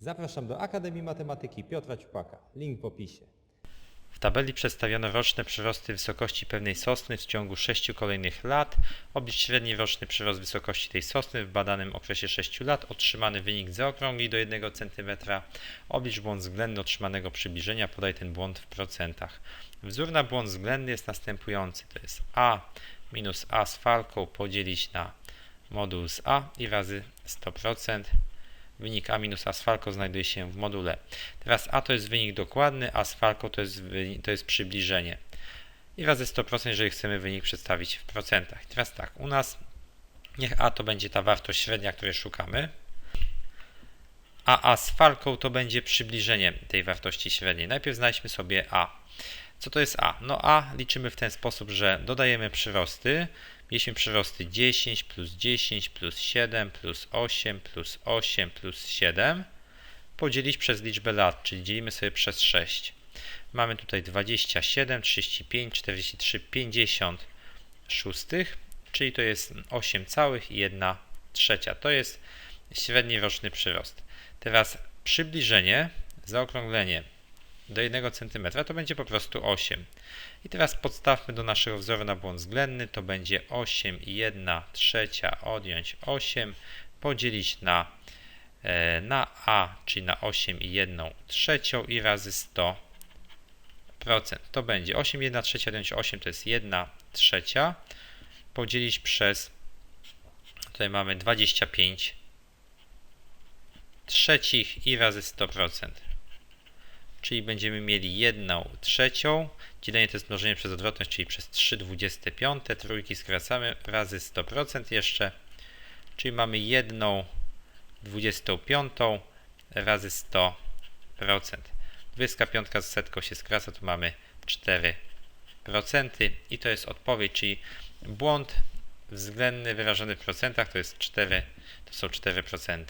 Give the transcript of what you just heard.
Zapraszam do Akademii Matematyki Piotra Ciupaka. Link w opisie. W tabeli przedstawiono roczne przyrosty wysokości pewnej sosny w ciągu 6 kolejnych lat. Oblicz średni roczny przyrost wysokości tej sosny w badanym okresie 6 lat. Otrzymany wynik zaokrągli do 1 cm. Oblicz błąd względny otrzymanego przybliżenia. Podaj ten błąd w procentach. Wzór na błąd względny jest następujący. To jest a minus a z falką podzielić na moduł z a i razy 100%. Wynik a minus a z falką znajduje się w module. Teraz a to jest wynik dokładny, a z falką to jest, to jest przybliżenie. I razy 100%, jeżeli chcemy wynik przedstawić w procentach. Teraz tak, u nas niech a to będzie ta wartość średnia, której szukamy. A a to będzie przybliżenie tej wartości średniej. Najpierw znajdźmy sobie a. Co to jest a? No a liczymy w ten sposób, że dodajemy przyrosty. Mieliśmy przyrosty 10 plus 10 plus 7 plus 8 plus 8 plus 7 podzielić przez liczbę lat, czyli dzielimy sobie przez 6. Mamy tutaj 27, 35, 43, 50 szóstych, czyli to jest 8 całych i 1 trzecia. To jest średni roczny przyrost. Teraz przybliżenie, zaokrąglenie do 1 cm to będzie po prostu 8. I teraz podstawmy do naszego wzoru na błąd względny, to będzie 8 i 1 trzecia odjąć 8, podzielić na, e, na a, czyli na 8 i 1 trzecią i razy 100%. To będzie 8 i 1 trzecia odjąć 8 to jest 1 trzecia, podzielić przez, tutaj mamy 25 trzecich i razy 100% czyli będziemy mieli 1 trzecią, dzielenie to jest mnożenie przez odwrotność, czyli przez 3 25, trójki skracamy razy 100% jeszcze, czyli mamy 1 25 razy 100%. 25 z setką się skraca, to mamy 4% i to jest odpowiedź, czyli błąd względny wyrażony w procentach to jest 4, to są 4%.